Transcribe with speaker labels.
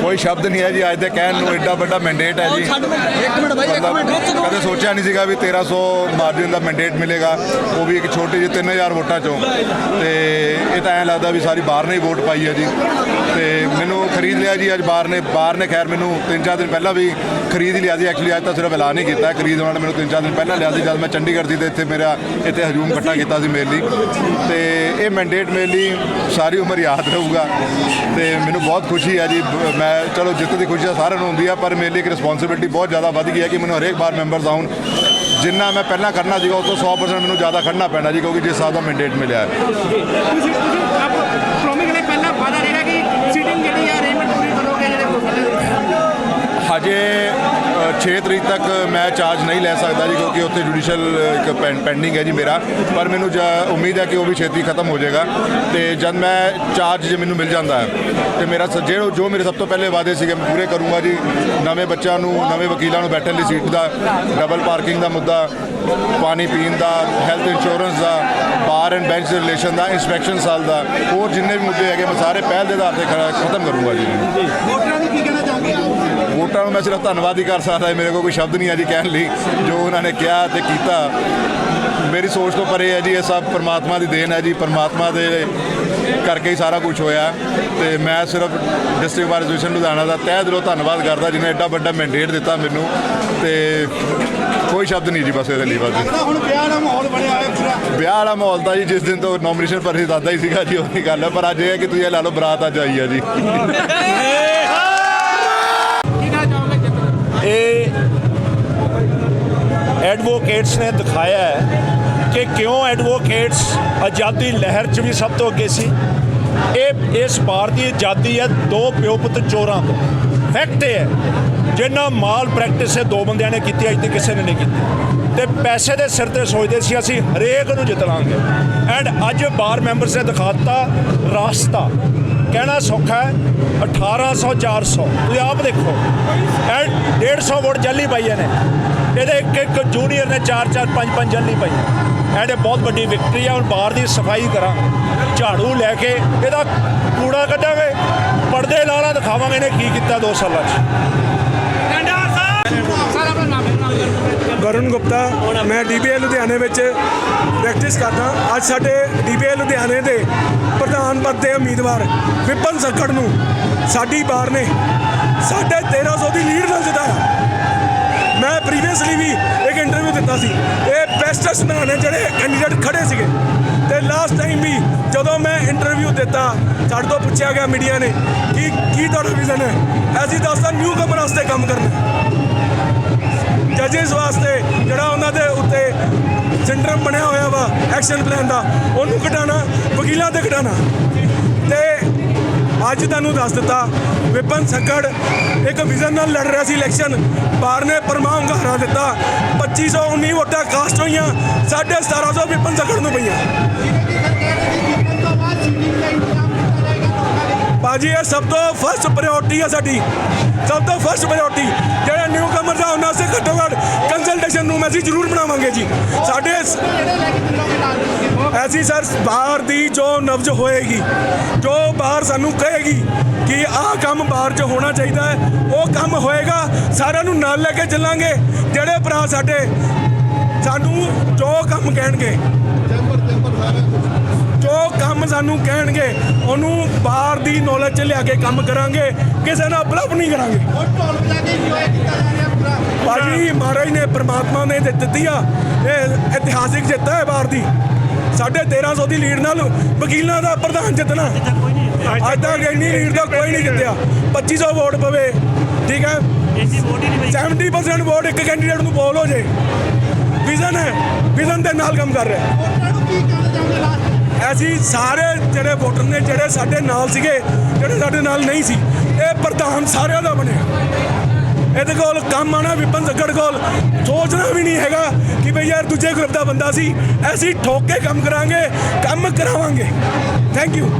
Speaker 1: ਕੋਈ ਸ਼ਬਦ ਨਹੀਂ ਹੈ ਜੀ ਅੱਜ ਦੇ ਕਹਿਣ ਨੂੰ ਐਡਾ ਵੱਡਾ ਮੈਂਡੇਟ ਹੈ ਜੀ।
Speaker 2: ਇੱਕ ਮਿੰਟ ਬਾਈ ਇੱਕ ਮਿੰਟ
Speaker 1: ਕਦੇ ਸੋਚਿਆ ਨਹੀਂ ਸੀਗਾ ਵੀ 1300 ਮਾਰਜਨ ਦਾ ਮੈਂਡੇਟ ਮਿਲੇਗਾ। ਉਹ ਵੀ ਇੱਕ ਛੋਟੀ ਜਿਹੀ 3000 ਵੋਟਾਂ ਚੋਂ। ਤੇ ਇਹ ਤਾਂ ਐਂ ਲੱਗਦਾ ਵੀ ਸਾਰੀ ਬਾਹਰ ਨੇ ਵੋਟ ਪਾਈ ਹੈ ਜੀ। ਤੇ ਮੈਨੂੰ ਖਰੀਦ ਲਿਆ ਜੀ ਅੱਜ ਬਾਹਰ ਨੇ ਬਾਹਰ ਨੇ ਖੈਰ ਮੈਨੂੰ ਤਿੰਨ ਚਾਰ ਦਿਨ ਪਹਿਲਾਂ ਵੀ ਖਰੀਦ ਹੀ ਲਿਆ ਸੀ। ਐਕਚੁਅਲੀ ਅੱਜ ਤਾਂ ਸਿਰਫ ਐਲਾਨ ਹੀ ਕੀਤਾ। ਖਰੀਦ ਉਹਨਾਂ ਨੇ ਮੈਨੂੰ ਤਿੰਨ ਚਾਰ ਦਿਨ ਪਹਿਲਾਂ ਲਿਆ ਸੀ ਜਦ ਮੈਂ ਚੰਡੀਗੜ੍ਹ ਸੀ ਤੇ ਇੱਥੇ ਮੇਰਾ ਇੱਥੇ ਹਜੂਮ ਇਕੱਠਾ ਕੀਤਾ ਸੀ ਮੇਰੇ ਲਈ ਤੇ ਇਹ ਮੈਂਡੇਟ ਮੇਰੇ ਲਈ ਸਾਰੀ ਉਮਰ ਯਾਦ ਰਹੂਗਾ ਤੇ ਮੈਨੂੰ ਬਹੁਤ ਖੁਸ਼ੀ ਹੈ ਜੀ। ਮੈਂ ਚਲੋ ਜਿੱਤ ਦੀ ਖੁਸ਼ੀ ਤਾਂ ਸਾਰਿਆਂ ਨੂੰ ਹੁੰਦੀ ਆ ਪਰ ਮੇਰੇ ਲਈ ਇੱਕ ਰਿਸਪੌਂਸਿਬਿਲਟੀ ਬਹੁਤ ਜ਼ਿਆਦਾ ਵੱਧ ਗਈ ਹੈ ਕਿ ਮੈਨੂੰ ਹਰੇਕ ਵਾਰ ਮੈਂਬਰਸ ਆਉਣ। ਜਿੰਨਾ ਮੈਂ ਪਹਿਲਾਂ ਕਰਨਾ ਸੀਗਾ ਉਸ ਤੋਂ 100% ਮੈਨੂੰ ਜ਼ਿਆਦਾ ਖੜਨਾ ਪੈਣਾ ਜੀ ਕਿਉਂਕਿ ਜਿਸ ਹਿਸਾਬ ਦਾ ਮੈਂਡੇਟ ਮਿਲਿਆ ਹੈ।
Speaker 3: ਤੁਸੀਂ ਤੁਸੀਂ ਆਪ ਪ੍ਰੋਮਿਸ ਨੇ ਪਹਿਲਾਂ ਵਾਦਾ ਰਿਹਾ ਕਿ ਸੀਟਿੰਗ ਜਿਹੜੀ ਆ ਅਰੇਂਜਮੈਂਟ ਪੂਰੀ ਕਰੋਗੇ ਜਿਹੜੇ ਹੋਟਲ
Speaker 1: ਹਜੇ 6 ਤਰੀਕ ਤੱਕ ਮੈਂ ਚਾਰਜ ਨਹੀਂ ਲੈ ਸਕਦਾ ਜੀ, ਕਿਉਂਕਿ ਉੱਥੇ ਜੁਡੀਸ਼ੀਅਲ ਇੱਕ ਪੈਂਡਿੰਗ ਹੈ ਜੀ ਮੇਰਾ। ਪਰ ਮੈਨੂੰ ਜ- ਉਮੀਦ ਹੈ ਕਿ ਉਹ ਵੀ ਛੇਤੀ ਖਤਮ ਹੋ ਜਾਏਗਾ। ਤੇ ਜਦ ਮੈਂ ਚਾਰਜ ਜੇ ਮੈਨੂੰ ਮਿਲ ਜਾਂਦਾ ਹੈ, ਤੇ ਮੇਰਾ ਸ- ਜਿਹੜਾ ਜੋ ਮੇਰੇ ਸਭ ਤੋਂ ਪਹਿਲੇ ਵਾਅਦੇ ਸੀਗੇ, ਮੈਂ ਪੂਰੇ ਕਰੂੰਗਾ ਜੀ। ਨਵੇਂ ਬੱਚਿਆਂ ਨੂੰ, ਨਵੇਂ ਵਕੀਲਾਂ ਨੂੰ ਬੈਠਣ ਲਈ ਸੀਟ ਦਾ ਡਬਲ ਪਾਰਕਿੰਗ ਦਾ ਮੁੱਦਾ, ਪਾਣੀ ਪੀਣ ਦਾ ਹੈਲਥ ਇੰਸ਼ੋਰੈਂਸ ਦਾ ਬਾਰ ਐਂਡ ਬੈਂਚ ਦੇ ਰਿਲੇਸ਼ਨ ਦਾ ਇਨਸਪੈਕਸ਼ਨ ਸਾਲ ਦਾ, ਹੋਰ ਜਿੰਨੇ ਵੀ ਮੁੱਦੇ ਹੈਗੇ, ਮੈਂ ਸਾਰੇ ਪਹਿਲ ਦੇ ਆਧਾਰ ਤੇ ਖ- ਖਤਮ ਕਰੂੰਗਾ ਜੀ।
Speaker 3: ਵੋਟਰਾਂ ਨੂੰ ਕੀ ਕਹਿਣਾ ਚਾਹੋਗੇ?
Speaker 1: ਵੋਟਰਾਂ ਨੂੰ ਮੈਂ ਸਿਰਫ ਧੰਨਵਾਦ ਹੀ ਕਰ ਸਕਦਾ ਮੇਰੇ ਕੋਲ ਕੋਈ ਸ਼ਬਦ ਨਹੀਂ ਹੈ ਜੀ ਕਹਿਣ ਲਈ ਜੋ ਉਹਨਾਂ ਨੇ ਕਿਹਾ ਤੇ ਕੀਤਾ। ਮੇਰੀ ਸੋਚ ਤੋਂ ਪਰੇ ਹੈ ਜੀ ਇਹ ਸਭ ਪਰਮਾਤਮਾ ਦੀ ਦੇਣ ਹੈ ਜੀ ਪਰਮਾਤਮਾ ਦੇ ਕਰਕੇ ਹੀ ਸਾਰਾ ਕੁਝ ਹੋਇਆ। ਤੇ ਮੈਂ ਸਿਰਫ ਡਿਸਟ੍ਰਿਕਟ ਬਾਰ ਐਸੋਸੀਏਸ਼ਨ ਲੁਧਿਆਣਾ ਦਾ ਤਹਿ ਦਿਲੋਂ ਧੰਨਵਾਦ ਕਰਦਾ ਜਿਹਨੇ ਐਡਾ ਵੱਡਾ ਮੈਂਡੇਟ ਦਿੱਤਾ ਮੈਨੂੰ। ਤੇ ਕੋਈ ਸ਼ਬਦ ਨਹੀਂ ਜੀ ਬਸ ਇਹਦੇ ਲਈ ਬਸ।
Speaker 3: ਹੁਣ ਵਿਆਹ ਦਾ ਮਾਹੌਲ ਬਣਿਆ ਹੋਇਆ ਪੂਰਾ।
Speaker 1: ਵਿਆਹ ਵਾਲਾ ਮਾਹੌਲ ਤਾਂ ਜੀ ਜਿਸ ਦਿਨ ਤੋਂ ਨੋਮੀਨੇਸ਼ਨ ਪਰ ਸੀ ਦਾਦਾ ਹੀ ਸੀਗਾ ਜੀ ਉਹੀ ਗੱਲ ਹੈ। ਪਰ ਅੱਜ ਇਹ ਹੈ ਕਿ ਤੁਸੀਂ ਇਹ ਲਾ ਲਓ ਬਰਾਤ ਅੱਜ ਆਈ ਹੈ ਜੀ।
Speaker 4: ਇਹ ਐਡਵੋਕੇਟਸ ਨੇ ਦਿਖਾਇਆ ਹੈ ਕਿ ਕਿਉਂ ਐਡਵੋਕੇਟਸ ਆਜ਼ਾਦੀ ਲਹਿਰ 'ਚ ਵੀ ਸਭ ਤੋਂ ਅੱਗੇ ਸੀ। ਇਹ, ਇਸ ਪਾਰ ਦੀ ਆਜ਼ਾਦੀ ਹੈ ਦੋ ਪਿਓ ਪੁੱਤ ਚੋਰਾਂ ਤੋਂ। ਫੈਕਟ ਹੈ, ਜਿੰਨਾ ਮਾਲ ਪ੍ਰੈਕਟਿਸ ਇਹ ਦੋ ਬੰਦਿਆਂ ਨੇ ਕੀਤੀ, ਅੱਜ ਤੇ ਕਿਸੇ ਨੇ ਨਹੀਂ ਕੀਤੀ। ਤੇ ਪੈਸੇ ਦੇ ਸਿਰ ਤੇ ਸੋਚਦੇ ਸੀ, ਅਸੀਂ ਹਰੇਕ ਨੂੰ ਜਿੱਤ ਲਾਂਗੇ। ਐਂਡ ਅੱਜ ਬਾਰ ਮੈਂਬਰਸ ਨੇ ਦਿਖਾਤਾ ਰਾਸਤਾ। ਕਹਿਣਾ ਸੌਖਾ ਹੈ 1800 400 ਤੁਸੀਂ ਆਪ ਦੇਖੋ ਐਂਡ 150 ਵੋਟ ਜੱਲੀ ਪਾਈਆਂ ਨੇ। ਇਹਦੇ ਇੱਕ ਇੱਕ ਜੂਨੀਅਰ ਨੇ 4 4 5 5 ਜੱਲੀ ਪਾਈ ਐਂਡ ਇਹ ਬਹੁਤ ਵੱਡੀ ਵਿਕਟਰੀ ਹੈ ਹੁਣ ਬਾਹਰ ਦੀ ਸਫ਼ਾਈ ਕਰਾਂਗੇ ਝਾੜੂ ਲੈ ਕੇ ਇਹਦਾ ਕੂੜਾ ਕੱਢਾਂਗੇ, ਪਰਦੇ ਲਾਲਾ ਦਿਖਾਵਾਂਗੇ ਇਹਨੇ ਕੀ ਕੀਤਾ 2 ਸਾਲਾਂ 'ਚ।
Speaker 5: ਵਰੁਣ ਗੁਪਤਾ, ਮੈਂ ਡੀਬੀਏ ਲੁਧਿਆਣੇ ਵਿੱਚ ਪ੍ਰੈਕਟਿਸ ਕਰਦਾ। ਅੱਜ ਸਾਡੇ ਡੀਬੀਏ ਲੁਧਿਆਣੇ ਦੇ ਪਦ ਦੇ ਉਮੀਦਵਾਰ ਵਿਪਨ ਸੱਕੜ ਨੂੰ ਸਾਡੀ ਬਾਰ ਨੇ। ਸਾਢੇ 1300 ਦੀ ਲੀਡ ਨਾਲ ਜਿਤਾਇਆ। ਮੈਂ ਪ੍ਰੀਵੀਅਸਲੀ ਵੀ ਇੱਕ ਇੰਟਰਵਿਊ ਦਿੱਤਾ ਸੀ। ਇਹ ਬੈਸਟੈਸਟ ਮੈਨ ਨੇ ਜਿਹੜੇ ਕੈਂਡੀਡੇਟ ਖੜੇ ਸੀਗੇ। ਤੇ ਲਾਸਟ ਟਾਈਮ ਵੀ ਜਦੋਂ ਮੈਂ ਇੰਟਰਵਿਊ ਦਿੱਤਾ, ਸਾਡੇ ਤੋਂ ਪੁੱਛਿਆ ਗਿਆ ਮੀਡੀਆ ਨੇ ਕਿ ਕੀ ਤੁਹਾਡਾ ਵਿਜ਼ਨ ਹੈ? ਅਸੀਂ ਦੱਸਦਾ ਨਿਊ ਕਮਰ ਵਾਸਤੇ ਕੰਮ ਕਰਨਾ ਜੱਜਸ ਵਾਸਤੇ ਜਿਹੜਾ ਉਹਨਾਂ ਦੇ ਉੱਤੇ ਸਿੰਡਰਮ ਬਣਿਆ ਹੋਇਆ ਵਾ ਐਕਸ਼ਨ ਪਲਾਨ ਦਾ, ਉਹਨੂੰ ਘਟਾਣਾ ਵਕੀਲਾਂ ਤੇ ਘਟਾਣਾ ਤੇ ਅੱਜ ਤੁਹਾਨੂੰ ਦੱਸ ਦਿੱਤਾ, ਵਿਪਨ ਸੰਕੜ ਇੱਕ ਵਿਜ਼ਨ ਨਾਲ ਲੜ ਰਿਹਾ ਸੀ ਇਲੈਕਸ਼ਨ। ਬਾਰ ਨੇ ਪਰਮਾ ਹੁੰਗਾਰਾ ਦਿੱਤਾ 2519 ਵੋਟਾਂ ਕਾਸਟ ਹੋਈਆਂ 1750 ਵਿਪਨ ਸੰਕੜ ਨੂੰ ਪਈਆਂ। ਬਾਜੀ ਇਹ ਸਭ ਤੋਂ ਫਸਟ ਪ੍ਰਾਇੋਰਟੀ ਹੈ ਸਾਡੀ। ਸਭ ਤੋਂ ਫਸਟ ਪ੍ਰਾਇੋਰਟੀ ਕੰਸਲਟੇਸ਼ਨ ਅਸੀਂ ਜ਼ਰੂਰ ਬਣਾਵਾਂਗੇ ਜੀ। ਸਾਡੇ ਐਸੀ ਸਰ, ਬਾਹਰ ਦੀ ਜੋ ਨਬਜ ਹੋਏਗੀ, ਜੋ ਬਾਹਰ ਸਾਨੂੰ ਕਹੇਗੀ ਕਿ ਆਹ ਕੰਮ ਬਾਹਰ 'ਚ ਹੋਣਾ ਚਾਹੀਦਾ ਹੈ, ਉਹ ਕੰਮ ਹੋਏਗਾ, ਸਾਰਿਆਂ ਨੂੰ ਨਾਲ ਲੈ ਕੇ ਚੱਲਾਂਗੇ, ਜਿਹੜੇ ਭਰਾ ਸਾਡੇ ਸਾਨੂੰ ਜੋ ਕੰਮ ਕਹਿਣਗੇ, ਜੋ ਕੰਮ ਸਾਨੂੰ ਕਹਿਣਗੇ, ਉਹਨੂੰ ਬਾਹਰ ਦੀ ਨੌਲੇਜ ਚ ਲਿਆ ਕੇ ਕੰਮ ਕਰਾਂਗੇ, ਕਿਸੇ ਨਾਲ ਬਲਫ ਨਹੀਂ ਕਰਾਂਗੇ। ਭਾਜੀ ਮਹਾਰਾਜ ਨੇ ਪ੍ਰਮਾਤਮਾ ਨੇ ਦਿੱ- ਦਿੱਤੀ ਆ, ਇਹ ਇਤਿਹਾਸਿਕ ਜਿੱਤ ਹੈ ਬਾਹਰ ਦੀ। ਸਾਢੇ 1300 ਦੀ ਲੀਡ ਨਾਲ ਵਕੀਲਾਂ ਦਾ ਪ੍ਰਧਾਨ ਜਿੱਤਣਾ। ਅੱਜ ਤੱਕ ਇੰਨੀ ਲੀਡ ਦਾ ਕੋਈ ਨਹੀਂ ਜਿੱਤਿਆ। 2500 ਵੋਟ ਪਵੇ, ਠੀਕ ਹੈ 70% ਵੋਟ ਇੱਕ ਕੈਂਡੀਡੇਟ ਨੂੰ ਬੋਲ ਹੋ ਜੇ। ਵਿਜ਼ਨ ਹੈ, ਵਿਜ਼ਨ ਦੇ ਨਾਲ ਕੰਮ ਕਰ ਰਿਹਾ। ਅਸੀਂ ਸਾਰੇ ਜਿਹੜੇ ਵੋਟਰ ਨੇ, ਜਿਹੜੇ ਸਾਡੇ ਨਾਲ ਸੀਗੇ, ਜਿਹੜੇ ਸਾਡੇ ਨਾਲ ਨਹੀਂ ਸੀ, ਇਹ ਪ੍ਰਧਾਨ ਸਾਰਿਆਂ ਦਾ ਬਣਿਆ। ਇਹਦੇ ਕੋਲ ਕੰਮ ਆਣਾ ਵਿਪਨ ਜੱਗੜ ਕੋਲ। ਸੋਚਣਾ ਵੀ ਨਹੀਂ ਹੈਗਾ ਕਿ ਭਈ ਯਾਰ ਦੂਜੇ ਗਰੁੱਪ ਦਾ ਬੰਦਾ ਸੀ, ਅਸੀਂ ਠੋਕ ਕੇ ਕੰਮ ਕਰਾਂਗੇ, ਕੰਮ ਕਰਾਵਾਂਗੇ। Thank you